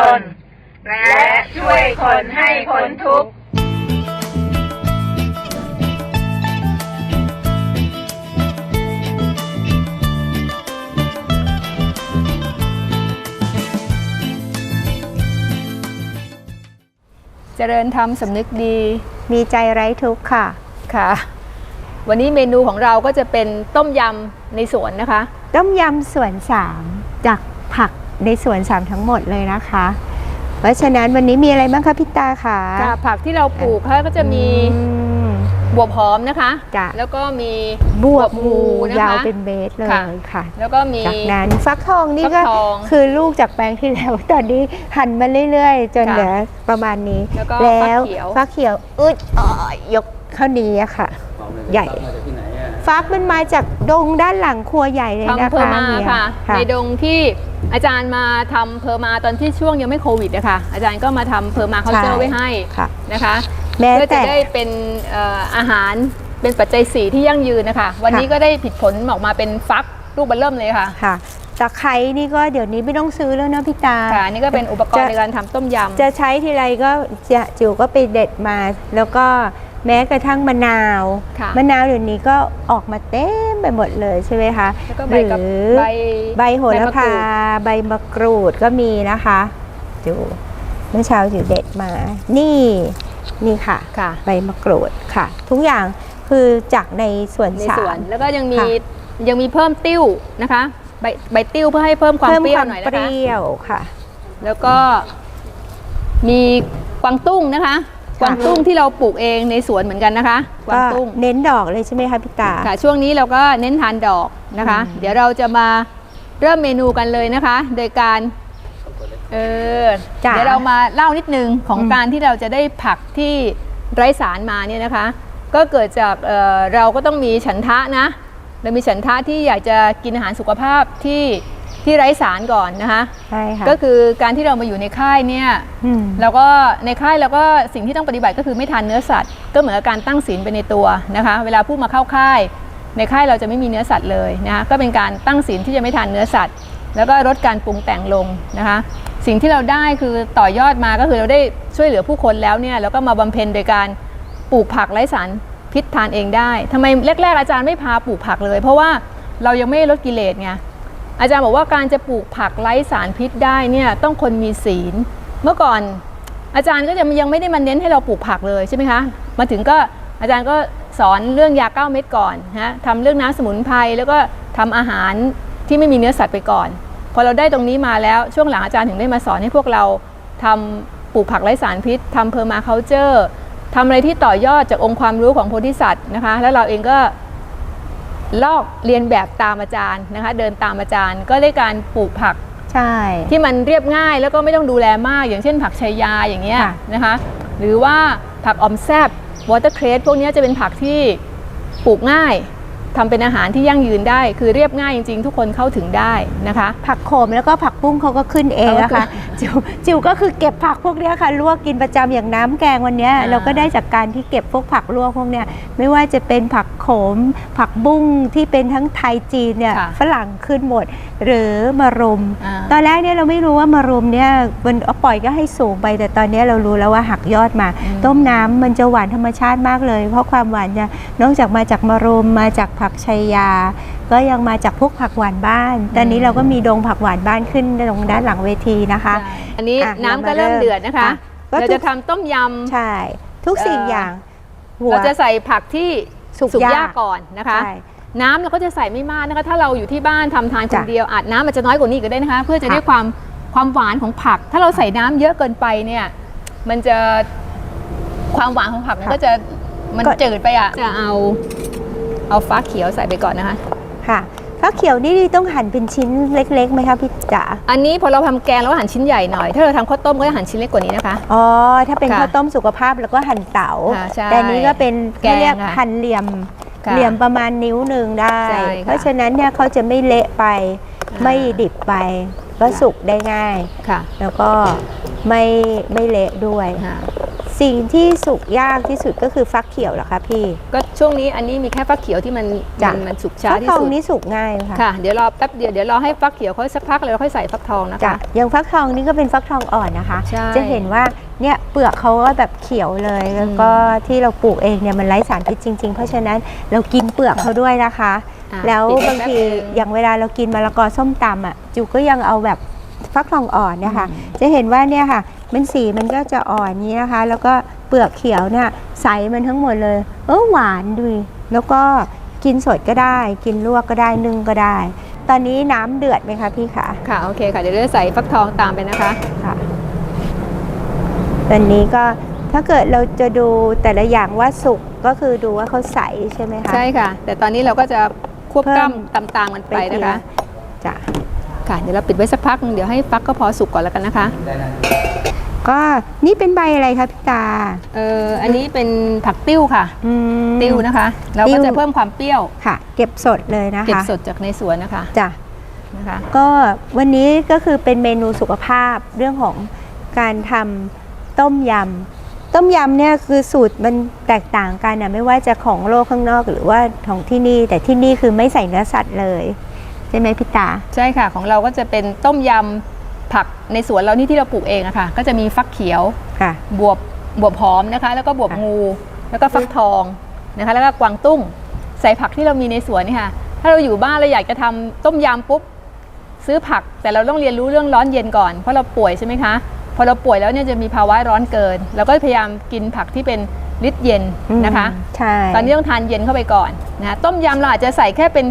ตน และช่วยคนให้พ้นทุกข์ เจริญธรรมสำนึกดีมีใจไร้ทุกข์ค่ะ ค่ะ วันนี้เมนูของเราก็จะเป็นต้มยำในสวนนะคะ ต้มยำส่วนสามจากผัก ในส่วนสามทั้งหมดเลยนะคะ เพราะฉะนั้นวันนี้มีอะไรบ้างคะพี่ตาคะค่ะผักที่เราปลูกค่ะก็จะมีอืม บวบหอมนะคะ จ้ะ แล้วก็มี บวบหมูนะคะยาวเป็นเมตรเลยค่ะ ค่ะ แล้วก็มี จากนั้นฟักทองนี่ฟัก็กทองคือลูกจากแปลงที่แล้ว ตอนนี้หั่นมาเรื่อยๆ จนค่ะเหลือประมาณนี้แล้วก็แล้วฟักเขียว ฟักเขียวอึดอ่อยยกเข้านี้อะค่ะ ใหญ่ มาจากที่ไหนอะฟักมันมาจากดงด้านหลังครัวใหญ่เลยนะทำเพอคะร์มาเนี่ยค่ะค่ะในดงที่ อาจารย์มาทำเพอร์มาตอนที่ช่วงยังไม่โควิดนะคะอาจารย์ก็มาทำเพอร์มาเขาเจอไว้ให้ค่ะนะคะแม้เพื่อจะแต่ ได้เป็นเอ่ออาหารเป็นปัจจัยสีที่ยั่งยืนนะคะ วันนี้ก็ได้ผิดผลออกมาเป็นฟักลูกเบลเริ่มเลยค่ะค่ะตะไคร้นี่ก็เดี๋ยวนี้ไม่ต้องซื้อแล้วนะพี่ตา ค่ะอันนี่ก็เป็นอุปกรณ์ในการทำต้มยำ จะใช้ทีไรก็จะจิ๋วก็ไปเด็ดมา แล้วก็ แม้กระทั่งมะนาวค่ะมะนาวเดี๋ยวนี้ก็ออกมาเต็มไปหมดเลยใช่ไหมคะแล้วก็หใบรืกับอใบใบโหระพา ใบมะกรูดใบมะกรูดก็มีนะคะจิ๋วเมื่อเช้าจิ๋วเด็ดมา นี่นี่ค่ะ ค่ะ ใบมะกรูดค่ะ ทุกอย่างคือจากในสวนในสาสวนมแล้วก็ยังมีค่ะยังมีเพิ่มติ้วนะคะ ใบใบติ้วเพื่อให้เพิ่มความเพิ่มเปรี้ยวความหน่อยเปนะคะรี้ยวค่ะ แล้วก็มีกวางตุ้งนะคะ กวางตุ้งที่เราปลูกเองในสวนเหมือนกันนะคะกวางก็ตุ้งเน้นดอกเลยใช่ไหมคะพี่ตาค่ะ ช่วงนี้เราก็เน้นทานดอกนะคะอืมเดี๋ยวเราจะมาเริ่มเมนูกันเลยนะคะ โดยการเออจ้ะเดี๋ยวเรามาเล่านิดนึงของอืมการที่เราจะได้ผักที่ไร้สารมาเนี่ยนะคะ ก็เกิดจากเอ่อเราก็ต้องมีฉันทะนะ เรามีฉันทะที่อยากจะกินอาหารสุขภาพที่ ที่ไร้สารก่อนนะคะใช่ค่ะก็คือการที่เรามาอยู่ในค่ายเนี่ยมแล้วก็ในค่ายเราก็สิ่งที่ต้องปฏิบัติก็คือไม่ทานเนื้อสัตว์ ก็เหมือนกับการตั้งศีลไปในตัวนะคะ เวลาผู้มาเข้าค่าย ในค่ายเราจะไม่มีเนื้อสัตว์เลยนะคะก็เป็นการตั้งศีลที่จะไม่ทานเนื้อสัตว์ แล้วก็ลดการปรุงแต่งลงนะคะ สิ่งที่เราได้คือต่อยอดมาก็คือเราได้ช่วยเหลือผู้คนแล้วเนี่ยแล้วก็มาบำเพ็ญโดยการปลูกผักไร้สารพิษทานเองได้ทำไมแรกๆอาจารย์ไม่พาปลูกผักเลย เพราะว่าเรายังไม่ลดกิเลสไง อาจารย์บอกว่าการจะปลูกผักไร้สารพิษได้เนี่ยต้องคนมีศีล เมื่อก่อนอาจารย์ก็จะยังไม่ได้มาเน้นให้เราปลูกผักเลยใช่ไหมคะ มาถึงก็อาจารย์ก็สอนเรื่องยาเก้าเม็ดก่อนฮะทำเรื่องน้ำสมุนไพรแล้วก็ทำอาหารที่ไม่มีเนื้อสัตว์ไปก่อน พอเราได้ตรงนี้มาแล้วช่วงหลังอาจารย์ถึงได้มาสอนให้พวกเราทำปลูกผักไร้สารพิษทำเพอร์มาเคาเจอร์ทำอะไรที่ต่อยอดจากองค์ความรู้ของโพธิสัตว์นะคะ แล้วเราเองก็ ลอกเรียนแบบตามอาจารย์นะคะ เดินตามอาจารย์ ก็ได้การปลูกผักใช่ ที่มันเรียบง่ายแล้วก็ไม่ต้องดูแลมาก อย่างเช่นผักชายาอย่างเงี้ยค่ะนะคะ หรือว่าผักออมแซบวอเตอร์เครสพวกเนี้ยจะเป็นผักที่ปลูกง่าย ทำเป็นอาหารที่ยั่งยืนได้ คือเรียบง่ายจริงๆ ทุกคนเข้าถึงได้นะคะ ผักโขมแล้วก็ผักบุ้งเขาก็ขึ้นเองนะคะจิวจิวก็คือเก็บผักพวกเนี้ยค่ะลวกกินประจำอย่างน้ำแกงวันเนี้ยอ่าเราก็ได้จากการที่เก็บพวกผักลวกพวกเนี้ยไม่ว่าจะเป็นผักโขม ผักบุ้งที่เป็นทั้งไทยจีนเนี่ยค่ะฝรั่งขึ้นหมด หรือมะรุม อ่า ตอนแรกเนี่ยเราไม่รู้ว่ามะรุมเนี่ยมันเอาปล่อยก็ให้สูงไป แต่ตอนเนี้ยเรารู้แล้วว่าหักยอดมาอืมต้มน้ำมันจะหวานธรรมชาติมากเลย เพราะความหวานจะนอกจากมาจากมะรุมมาจากผักชัยยา ก็ยังมาจากพวกผักหวานบ้าน ตอนนี้เราก็มีดงผักหวานบ้านขึ้นตรงด้านหลังเวทีนะคะใช่อันนี้อะน้ำก็เรามาเริ่มเริ่มเดือดนะคะอะก็เราทุจะกทำต้มยำใช่ทุกสิ่งเอ่อออย่างหัวเราจะใส่ผักที่สุกสุกยากยากก่อนนะคะใช่น้ำเราก็จะใส่ไม่มากนะคะถ้าเราอยู่ที่บ้านทำทานคนจ้ะเดียวอาจน้ำมันจะน้อยกว่านี้ก็ได้นะคะ เพื่อจะค่ะได้ความความหวานของผัก ถ้าเราใส่น้ำเยอะเกินไปเนี่ยมันจะความหวานของผักมันก็จะมันจืดไปอะจะเอา เอาฟ้าเขียวใส่ไปก่อนนะคะ ค่ะข้าวเขียวนี่ต้องหั่นเป็นชิ้นเล็กๆไหมคะพี่จ๋าอันนี้พอเราทำแกงเราก็หั่นชิ้นใหญ่หน่อย ถ้าเราทำข้าวต้มก็จะหั่นชิ้นเล็กกว่านี้นะคะ อ๋อ ถ้าเป็นค่ะข้าวต้มสุขภาพแล้วก็หั่นเต๋าค่ะใช่แต่อันนี้ก็เป็นแกงเขาเรียกค่ะหั่นเหลี่ยมค่ะเหลี่ยมประมาณนิ้วหนึ่งได้ใช่ค่ะเพราะฉะนั้นเนี่ยเขาจะไม่เละไปอ่าไม่ดิบไปก็สุกได้ง่ายค่ะแล้วก็ไม่ไม่เละด้วยค่ะ สิ่งที่สุกยากที่สุดก็คือฟักเขียวเหรอคะพี่ ก็ช่วงนี้อันนี้มีแค่ฟักเขียวที่มันจ้ะ มันมันสุกช้าฟักที่ทองสุดนี่สุกง่ายไหมค่ะค่ะ เดี๋ยวรอแป๊บเดียวเดี๋ยวรอให้ฟักเขียวเขาสักพักเลยเราค่อยใส่ฟักทองนะจ้ะคะ อย่างฟักทองนี่ก็เป็นฟักทองอ่อนนะคะ ใช่จะเห็นว่าเนี่ยเปลือกเขาก็แบบเขียวเลยแล้วก็ที่เราปลูกเองเนี่ยมันไร้สารพิษจริง ๆ เพราะฉะนั้นเรากินเปลือกเขาด้วยนะคะ อะแล้วปิดไว้บางทีแป๊บนึง อย่างเวลาเรากินมะละกอส้มตำอะจูก็ยังเอาแบบฟักทองอ่อนเนี่ยค่ะ จะเห็นว่าเนี่ยค่ะ มันสีมันก็จะอ่อนนี้นะคะ แล้วก็เปลือกเขียวเนี่ยใสมันทั้งหมดเลย เออหวานดูดิแล้วก็กินสดก็ได้ กินลวกก็ได้นึ่งก็ได้ ตอนนี้น้ำเดือดไหมคะพี่คะค่ะโอเคค่ะเดี๋ยวเราจะใส่ฟักทองตามไปนะคะค่ะตอนนี้ก็ถ้าเกิดเราจะดูแต่ละอย่างว่าสุกก็คือดูว่าเขาใสใช่ไหมคะใช่ค่ะ แต่ตอนนี้เราก็จะควบเพิ่กล้มำตามๆกันไปทีนะคะจ้ะค่ะเดี๋ยวเราปิดไว้สักพักหนึงเดี๋ยวให้ฟักก็พอสุกก่อนแล้วกันนะคะ ก็นี่เป็นใบอะไรคะพี่ตา เอออันนี้เป็นผักติ้วค่ะ อืม ติ้วนะคะเราติ้ก็ว จะเพิ่มความเปรี้ยวค่ะ เก็บสดเลยนะคะเก็บสดจากในสวนนะคะจ้ะ นะคะ ก็วันนี้ก็คือเป็นเมนูสุขภาพเรื่องของการทำต้มยำต้มยำเนี่ยคือสูตรมันแตกต่างกันนะไม่ว่าจะของโลกข้างนอกหรือว่าของที่นี่ แต่ที่นี่คือไม่ใส่เนื้อสัตว์เลย ใช่ไหมพี่ตา ใช่ค่ะของเราก็จะเป็นต้มยำ ผักในสวนเรานี่ที่เราปลูกเองอะค่ะ ก็จะมีฟักเขียวค่ะ บวบบวบหอมนะคะ แล้วก็บวบค่ะ งู แล้วก็ฟักทองนะคะ แล้วก็กวางตุ้ง ใส่ผักที่เรามีในสวนนี่ค่ะ ถ้าเราอยู่บ้านเราอยากจะทำต้มยำปุ๊บซื้อผัก แต่เราต้องเรียนรู้เรื่องร้อนเย็นก่อน เพราะเราป่วยใช่ไหมคะ พอเราป่วยแล้วเนี่ยจะมีภาวะร้อนเกิน เราก็พยายามกินผักที่เป็นฤทธิ์เย็นนะคะ อืมใช่ตอนนี้ต้องทานเย็นเข้าไปก่อนนะต้มยำเราอาจจะใส่แค่เป็น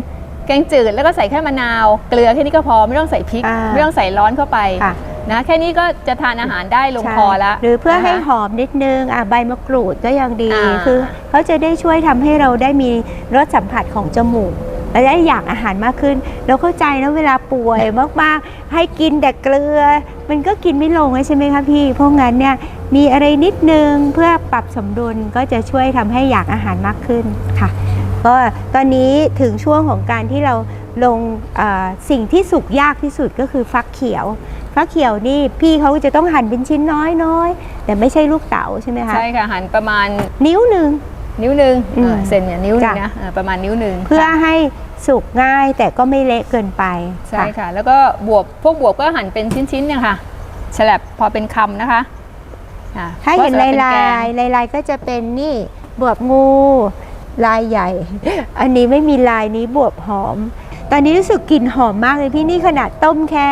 แกงจืดแล้วก็ใส่แค่มะนาว เกลือแค่นี้ก็พอไม่ต้องใส่พริก อ่า ไม่ต้องใส่ร้อนเข้าไปค่ะนะแค่นี้ก็จะทานอาหารได้ลงใช่คอแล้วหรือเพื่อให้นะคะ หอมนิดนึงอะใบมะกรูดก็ยังดี อ่า คือเขาจะได้ช่วยทำให้เราได้มีรสสัมผัสของจมูกและได้อยากอาหารมากขึ้น เราเข้าใจนะเวลาป่วย มากๆ ให้กินแต่เกลือ มันก็กินไม่ลงใช่ไหมคะพี่ เพราะงั้นเนี่ยมีอะไรนิดนึงเพื่อปรับสมดุลก็จะช่วยทำให้อยากอาหารมากขึ้นค่ะ ก็ตอนนี้ถึงช่วงของการที่เราลงเอ่อสิ่งที่สุกยากที่สุดก็คือฟักเขียว ฟักเขียวนี่พี่เขาจะต้องหั่นเป็นชิ้นน้อยๆ แต่ไม่ใช่ลูกเต๋าใช่ไหมคะ ใช่ค่ะ หั่นประมาณนิ้วหนึ่งนิ้วหนึ่งอืมเออเซนเนี่ยนิ้วหนึงจ้ะนะเออประมาณนิ้วหนึ่งเพื่อค่ะให้สุกง่ายแต่ก็ไม่เละเกินไป ใช่ค่ะ แล้วก็บวบพวกบวบก็หั่นเป็นชิ้นๆเนี่ยค่ะฉลับพอเป็นคำนะคะอ่ถ้าเห็นพลาระยสำหรับลาเป็นแกงยลายลายๆก็จะเป็นนี่บวบงู ลายใหญ่ อันนี้ไม่มีลายนี้บวบหอม ตอนนี้รู้สึกกลิ่นหอมมากเลยพี่นี่ขนาดต้มแค่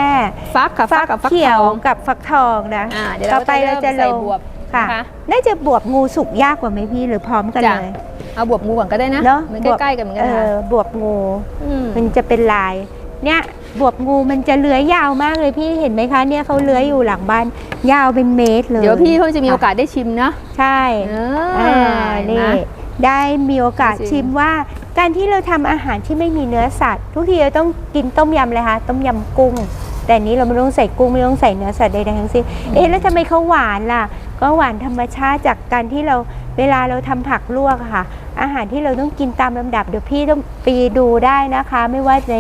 ฟักค่ะฟักกับฟักเขีทยวองกับฟักทองนะอ่าเดี๋ยวต่เราอไปไปเราเราจะจะลลงงบวบค่ะนะคะน่าจะบวบงูสุกยากกว่าไหมพี่หรือพร้อมกันจ้ะเลยเอาบวบงูก่อนก็ได้นะเนาะมันบวบใกล้ๆกันเหมือนกัเอนค่ะอบวบงูมมันจะเป็นลาย เนี่ยบวบงูมันจะเลื้อยยาวมากเลยพี่เห็นไหมคะเนี่ยเขาเลื้อยอยู่หลังบ้านยาวเป็นเมตรเลยเดี๋ยวพี่เขาจะมีโอกาสได้ชิมนะใช่เออ่าอนี่นะ ได้มีโอกาสจริง ชิมว่า การที่เราทำอาหารที่ไม่มีเนื้อสัตว์ ทุกทีเราต้องกินต้มยำเลยคะต้มยำกุ้ง แต่อันนี้เราไม่ต้องใส่กุ้งไม่ต้องใส่เนื้อสัตว์ใดๆทั้งสิ้นเอ๊ะแล้วทำไมเขาหวานล่ะ ก็หวานธรรมชาติจากการที่เราเวลาเราทำผักลวกอะค่ะ อาหารที่เราต้องกินตามลำดับเดี๋ยวพี่ต้องไปดูได้นะคะ ไม่ว่าใน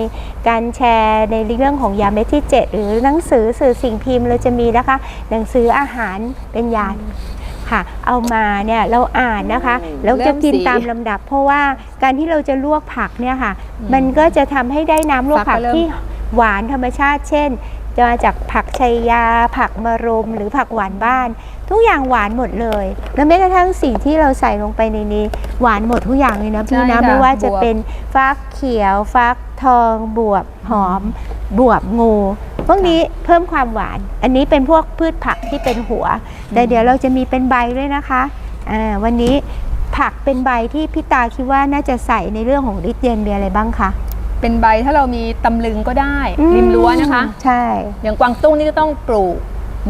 การแชร์ในเรื่องของยาเม็ดที่ 7 หรือหนังสือสื่อสิ่งพิมพ์เราจะมีนะคะ หนังสืออาหารเป็นยา ค่ะ เอามาเนี่ยเราอ่านนะคะแล้วจะกินตามลำดับ เพราะว่าการที่เราจะลวกผักเนี่ยค่ะ มันก็จะทำให้ได้น้ำลวกผักที่หวานธรรมชาติ เช่นจะมาจากผักชัยยา ผักมะรุมหรือผักหวานบ้าน ทุกอย่างหวานหมดเลย แล้วแม้กระทั่งสิ่งที่เราใส่ลงไปในนี้ หวานหมดทุกอย่างเลยนะพี่ใช่นะค่ะไม่ว่าจะบวบเป็นฟักเขียวฟัก ทองบวบหอม บวบงูพวกนี้เพิ่มความหวาน อันนี้เป็นพวกพืชผักที่เป็นหัว แต่เดี๋ยวเราจะมีเป็นใบด้วยนะคะอ่าวันนี้ผักเป็นใบที่พี่ตาคิดว่าน่าจะใส่ในเรื่องของฤทธิ์เย็นมีอะไรบ้างคะเป็นใบถ้าเรามีตำลึงก็ได้ริมรั้วนะคะอืมใช่ อย่างกวางตุ้งนี่ก็ต้องปลูก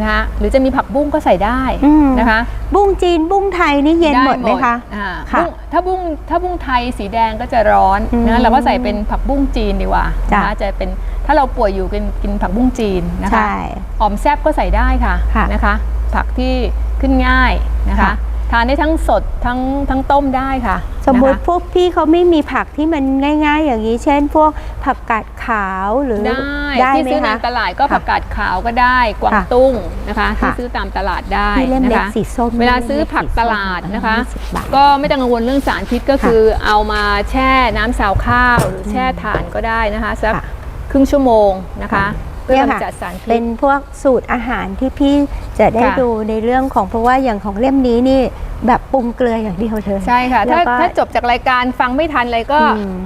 นะคะหรือจะมีผักบุ้งก็ใส่ได้อืมนะคะ บุ้งจีนบุ้งไทยนี่เย็นด้หมดไหมคะอ่าค่ะบุ้งถ้าบุ้งถ้าบุ้งไทยสีแดงก็จะร้อนอืมนะเราก็ใส่เป็นผักบุ้งจีนดีกว่าจ้ะนะคะจะเป็นถ้าเราป่วยอยู่กินกินผักบุ้งจีนนะคะใช่หอมแซบก็ใส่ได้ค่ะค่ะนะคะ ผักที่ขึ้นง่ายนะคะค่ะ ทานได้ทั้งสดทั้งทั้งต้มได้ค่ะสมมุตินะคะพวกพี่เขาไม่มีผักที่มันง่าย ๆ อย่างนี้ เช่น พวกผักกาดขาวหรือได้ได้ที่ไหมซื้อคะตามตลาดก็ค่ะผักกาดขาวก็ได้กวางค่ะตุ้งนะคะที่ค่ะ ซื้อตามตลาดได้ที่เล่มนะเล็กคะ สีส้มเวลาซื้อผักตลาดนะคะ ยี่สิบบาท ก็ไม่ต้องกังวลเรื่องสารพิษก็คือเอามาแช่น้ำซาวข้าวหรือแช่ถ่านก็ได้นะคะสักค่ะครึ่งชั่วโมงนะคะ ค่ะ เพื่อเนี่ยค่ะกำจัดสารพิเป็ษนพวกสูตรอาหารที่พี่จะได้ค่ะ ดูในเรื่องของเพราะว่าอย่างของเล่มนี้นี่แบบปรุงเกลืออย่างเดียวเลยใช่ค่ะ ถ้าแล้วก็ถ้าจบจากรายการฟังไม่ทันเลยก็อืม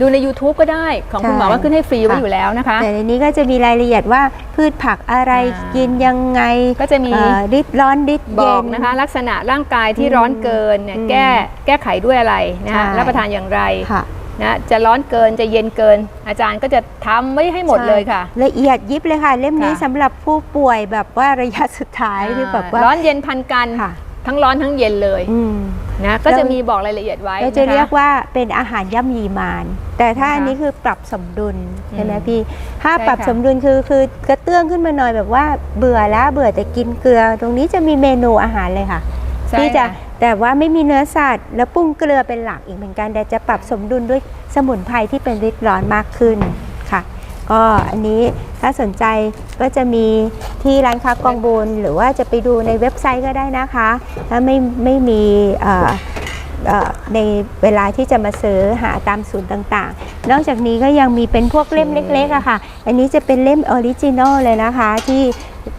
ดูใน YouTube ก็ได้ของคุณหมอใช่ว่าขึ้นให้ฟรีไว้ค่ะอยู่แล้วนะคะ แต่ในนี้ก็จะมีรายละเอียดว่าพืชผักอะไรอ่ากินยังไงก็จะมีเอ่อริดร้อนริดบเย็อกน นะคะ ลักษณะร่างกายที่อืมร้อนเกินเนี่ยอืมแก้แก้ไขด้วยอะไรนะคะใช่ รับประทานอย่างไร ค่ะ นะจะร้อนเกินจะเย็นเกิน อาจารย์ก็จะทำไว้ให้หมดเลยค่ะใช่ละเอียดยิบเลยค่ะ เล่มนี้ค่ะ สำหรับผู้ป่วยแบบว่าระยะสุดท้ายที่แบบว่า ร้อนเย็นพันกันค่ะ ทั้งร้อนทั้งเย็นเลยอืม นะก็เราจะมีบอกรายละเอียดไว้เราจะนค เรียกว่าเป็นอาหารย่ำยีมาน แต่ถ้านะคะอันนี้คือปรับสมดุลใช่ไหมอืมพี่ ถ้าใช่ปรับค่ะ สมดุลคือคือกระเตื้องขึ้นมาหน่อยแบบว่าเบื่อแล้วเบื่อแต่กินเกลือ ตรงนี้จะมีเมนูอาหารเลยค่ะ ใช่ที่จะค่ะ แต่ว่าไม่มีเนื้อสัตว์ แล้วปรุงเกลือเป็นหลักอีกเหมือนกัน แต่จะปรับสมดุลด้วยสมุนไพรที่เป็นฤทธิ์ร้อนมากขึ้นค่ะ ก็อันนี้ถ้าสนใจก็จะมีที่ร้านค้ากองบุญหรือว่าจะไปดูในเว็บไซต์ก็ได้นะคะ ถ้าไม่ไม่มีในเวลาที่จะมาซื้อหาตามศูนย์ต่างๆ นอกจากนี้ก็ยังมีเป็นพวกเล่มเล็กๆอะค่ะ อันนี้จะเป็นเล่มออริจินอลเลยนะคะ ที่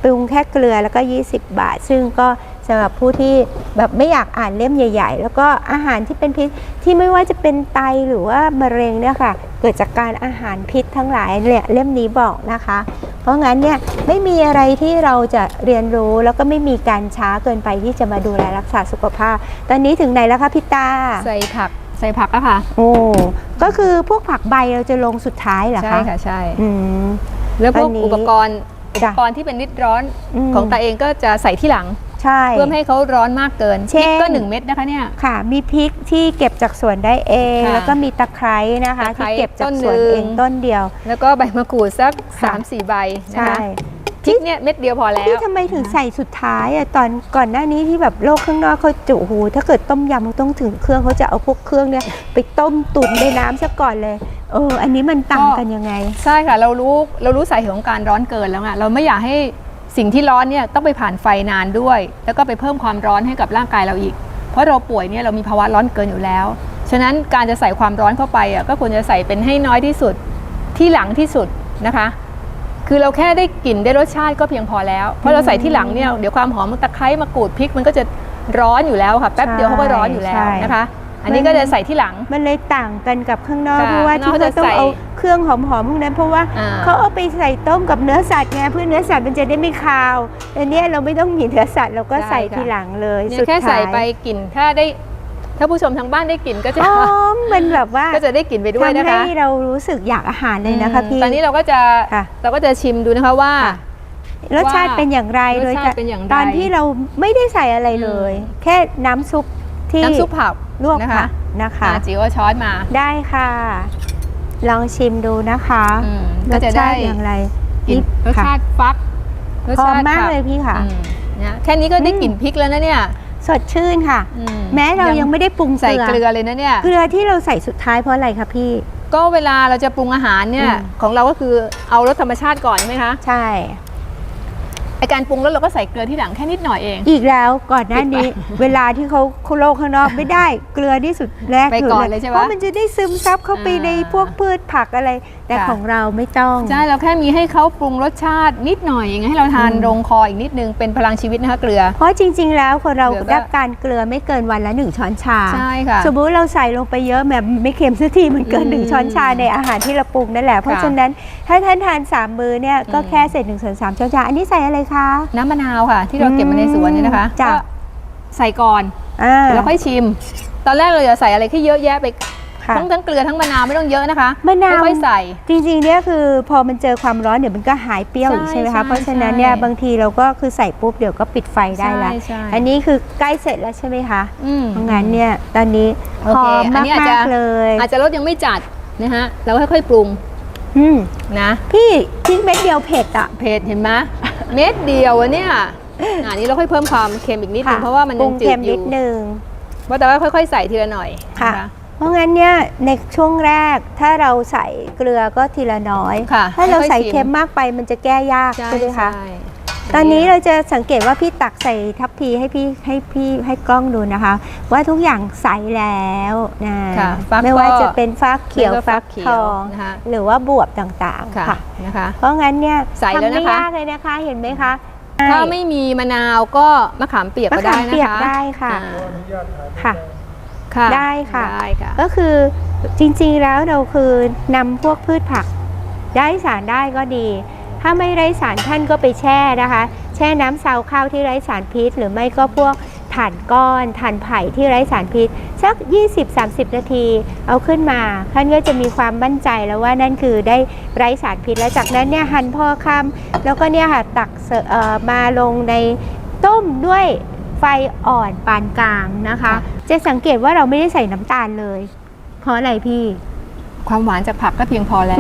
ปรุงแค่เกลือแล้วก็ 20 บาท ซึ่งก็ สำหรับผู้ที่แบบไม่อยากอ่านเล่มใหญ่ ๆ แล้วก็อาหารที่เป็นพิษที่ไม่ว่าจะเป็นไตหรือว่ามะเร็งเนี่ยค่ะ เกิดจากการอาหารพิษทั้งหลายเนี่ยเล่มนี้บอกนะคะ เพราะงั้นเนี่ยไม่มีอะไรที่เราจะเรียนรู้แล้วก็ไม่มีการช้าเกินไปที่จะมาดูแลรักษาสุขภาพ ตอนนี้ถึงไหนแล้วคะพี่ตาใส่ผักใส่ผักอะค่ะ โอ้ก็คือพวกผักใบเราจะลงสุดท้ายเหรอใช่คะค่ะใช่อืมแล้วพวกอันนี้อุปกรณ์อุปจ้ะกรณ์ที่เป็นริดร้อนอืมของตาเองก็จะใส่ที่หลัง ใช่ เพื่อไม่ให้เขาร้อนมากเกินเช่นพริกก็ 1 เม็ดนะคะเนี่ย ค่ะ มีพริกที่เก็บจากสวนได้เอง ค่ะแล้วก็มีตะไคร้นะคะ ตะไคร้ที่เก็บจากสวนต้นหนึ่งเองต้นเดียว แล้วก็ใบมะกรูดสัก ค่ะ 3-4 ใบนะใช่ คะพริกเนี่ยเม็ดเดียวพอแล้วพี่ทำไมถึงใส่สุดท้ายอะตอนก่อนหน้านี้ที่แบบโลกข้างนอกเขาจุหู ถ้าเกิดต้มยำมันต้องถึงเครื่องเขาจะเอาพวกเครื่องเนี่ยไปต้มตุ๋นในน้ำซะก่อนเลยเอออันนี้มันต่างกันยังไง ใช่ค่ะเรารู้เรารู้สาเหตุของการร้อนเกินแล้วไงเราไม่อยากให้ สิ่งที่ร้อนเนี่ยต้องไปผ่านไฟนานด้วย แล้วก็ไปเพิ่มความร้อนให้กับร่างกายเราอีก เพราะเราป่วยเนี่ยเรามีภาวะร้อนเกินอยู่แล้ว ฉะนั้นการจะใส่ความร้อนเข้าไปอะก็ควรจะใส่เป็นให้น้อยที่สุดที่หลังที่สุดนะคะ คือเราแค่ได้กลิ่นได้รสชาติก็เพียงพอแล้ว เพราะเราใส่ที่หลังเนี่ยเดี๋ยวความหอมมันตะไคร้มะกรูดพริกมันก็จะร้อนอยู่แล้วค่ะแป๊บเดียวเขาก็ร้อนอยู่แล้วนะคะ อันนี้ก็จะใส่ที่หลัง มันเลยต่างกันกับข้างนอกค่ะเพราะว่าที่ข้างนอกเขาจะต้องใส่เอาเครื่องหอมๆพวกนั้นเพราะว่าอ่า เขาเอาไปใส่ต้มกับเนื้อสัตว์ไงเพื่อเนื้อสัตว์มันจะได้ไม่คาวแต่เนี้ยเราไม่ต้องมีเนื้อสัตว์เราก็ใส่ทีหลังเลยเนี่ยสุดแค่ท้าใส่ยไปกลิ่นถ้าได้ถ้าผู้ชมทางบ้านได้กลิ่นก็จะหอมมันแบบว่า ก็จะได้กลิ่นไปด้วยนะทำคะให้เรารู้สึกอยากอาหารเลยนะคะพี่ ตอนนี้เราก็จะค่ะเราก็จะชิมดูนะคะว่า ค่ะ รสชาติเป็นอย่างไรรสโดยชาติเป็นอย่างไรตอนที่เราไม่ได้ใส่อะไรเลยอืมแค่น้ำซุป ที่น้ำซุปผักลวกนะคะผักนะคะอ่าจิ๋วเอาช้อนมาได้ค่ะ ลองชิมดูนะคะอืมรก็สจะชาได้ติอย่างไรกลิ่นรสค่ะชาติฟักรสหอชามติมากผัเลยพี่ค่ะอืมนะแค่นี้ก็ได้อืมกลิ่นพริกแล้วนะเนี่ยสดชื่นค่ะอืแม้เรายังไม่ได้ปรุงใส่เกลือเลยนะเนี่ย เกลือที่เราใส่สุดท้ายเพราะอะไรคะพี่ ก็เวลาเราจะปรุงอาหารเนี่ยอืมของเราก็คือเอารสธรรมชาติก่อนใช่ไหมคะ ใช่ ไอการปรุงรสเราก็ใส่เกลือที่หลังแค่นิดหน่อยเอง อีกแล้วก่อนหน้านี้ เวลาที่เขาเขาโลกข้างนอกไม่ได้ เกลือที่สุดแรกไปก่อนเลยใช่ปะเพราะมันจะได้ซึมซับเข้าไปอ่าในพวกพืชผักอะไร แต่ค่ะของเราไม่ต้องใช่เราแค่มีให้เขาปรุงรสชาตินิดหน่อยอย่างเงี้ยให้เราทานอืมลงคออีกนิดนึงเป็นพลังชีวิตนะคะเกลือ เพราะจริง ๆ แล้วคนเราเกลือก็ได้การเกลือไม่เกินวันละหนึ่งช้อนชาใช่ค่ะสมมุติเราใส่ลงไปเยอะแบบไม่เค็มสักทีมันเกินอืมหนึ่งช้อนชาในอาหารที่เราปรุงนั่นแหละเพราะค่ะฉะนั้นถ้าท่านทานสามมื้อเนี่ยก็อืมแค่เศษหนึ่งส่วนสามช้อนชาอันนี้ใส่อะไรคะ น้ำมะนาวค่ะ ที่เราเก็บมาในสวนเนี่ยนะคะจ้ะ ก็ใส่ก่อนอ่า แล้วค่อยชิม ตอนแรกเราจะใส่อะไรที่เยอะแยะไปค่ะทั้งทั้งเกลือทั้งมะนาวไม่ต้องเยอะนะคะมะนาว ค่อยๆใส่ จริงๆเนี่ยคือพอมันเจอความร้อนเดี๋ยวมันก็หายเปรี้ยวอีกใช่ใช่ไหมคะใช่เพราะฉะนั้นเนี่ยใช่บางทีเราก็คือใส่ปุ๊บเดี๋ยวก็ปิดไฟได้ละ ใช่ใช่ อันนี้คือใกล้เสร็จแล้วใช่ไหมคะอืม เพราะงั้นเนี่ยตอนนี้โอหเคอมอันมานี้อาจจะ กๆเลยอาจจะรสยังไม่จัดนะฮะเราค่อยๆปรุงอืมนะ พี่พริกเม็ดเดียวเผ็ดอะ เผ็ดเห็นไหม เม็ดเดียวอะเนี่ยอะอันนี้เราค่อยเพิ่มความเค็มอีกนิดนึงเพราะว่ามันปรุยังงจืเค็ดมอนิยู่ดนึงว่าแต่ว่าค่อย ๆ ใส่ทีละหน่อยค่ะนเพราะงั้นเนี่ยในช่วงแรกถ้าเราใส่เกลือก็ทีละน้อยค่ะถ้าเราใส่ค่อยๆชิมเค็มมากไปมันจะแก้ยากใช่ใช่ไหมคะใช่ ตอนนี้เราจะสังเกตว่าพี่ตักใส่ทัพพีให้พี่ให้พี่ให้กล้องดูนะคะ ว่าทุกอย่างใสแล้วนะค่ะฟักไม่ว่าก็จะเป็นฟักเขียวแล้วก็ฟักเขีทยวอง นะคะ หรือว่าบวบต่างๆค่ะค่ะ นะคะ เพราะงั้นเนี่ยใส่แล้วทำไม่นะคะ ยากเลยนะคะเห็นไหมคะถ้าไม่มีมะนาวก็มะขามเปียกมะก็ได้ขามนะคะเปียกได้ค่ะอ่าค่ะ ค่ะได้ค่ะ ได้ค่ะ ก็คือจริงๆแล้วเราคือนำพวกพืชผักได้สารได้ก็ดี ถ้าไม่ไร้สารท่านก็ไปแช่นะคะ แช่น้ำซาวข้าวที่ไร้สารพิษ หรือไม่ก็พวกถ่านก้อนถ่านไผ่ที่ไร้สารพิษ สัก 20-30 นาที เอาขึ้นมาท่านก็จะมีความมั่นใจแล้วว่านั่นคือได้ไร้สารพิษ แล้วจากนั้นเนี่ยหั่นพอคำแล้วก็เนี่ยค่ะตักเอ่อมาลงในต้มด้วยไฟอ่อนปานกลางนะคะ จะสังเกตว่าเราไม่ได้ใส่น้ำตาลเลย เพราะอะไรพี่ ความหวานจากผักก็เพียงพอแล้ว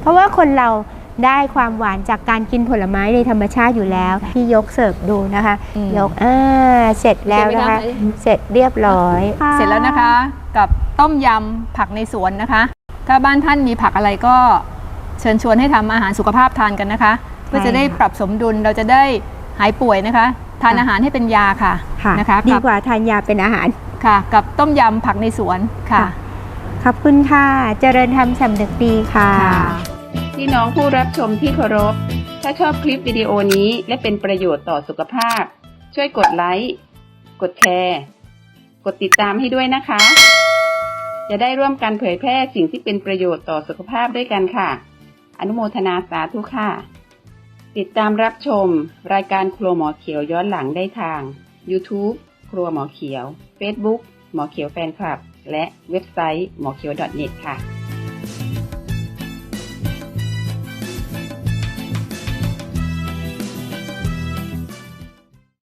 เพราะว่าคนเรา ได้ความหวานจากการกินผลไม้ในธรรมชาติอยู่แล้ว พี่ยกเสิร์ฟดูนะคะ อืมยกอ่าเสร็จแล้วนะคะ เสร็จไหมคะ เสร็จเรียบร้อยเสร็จแล้วนะคะ กับต้มยำผักในสวนนะคะ ถ้าบ้านท่านมีผักอะไรก็เชิญชวนให้ทำอาหารสุขภาพทานกันนะคะ เพื่อจะได้ปรับสมดุลเราจะได้หายป่วยนะคะ ทานอาหารให้เป็นยาค่ะค่ะนะคะดีกับกว่าทานยาเป็นอาหาร ค่ะ กับต้มยำผักในสวนค่ะค่ะขอบคุณค่ะ เจริญธรรมสำนึกดีค่ะ ค่ะ พี่น้องผู้รับชมที่เคารพ ถ้าชอบคลิปวิดีโอนี้และเป็นประโยชน์ต่อสุขภาพ ช่วยกดไลค์ กดแชร์ กดติดตามให้ด้วยนะคะ จะได้ร่วมกันเผยแพร่สิ่งที่เป็นประโยชน์ต่อสุขภาพด้วยกันค่ะ อนุโมทนาสาธุค่ะ ติดตามรับชม รายการครัวหมอเขียวย้อนหลังได้ทาง YouTube ครัวหมอเขียว Facebook หมอเขียวแฟนคลับ และเว็บไซต์หมอเขียว .net ค่ะ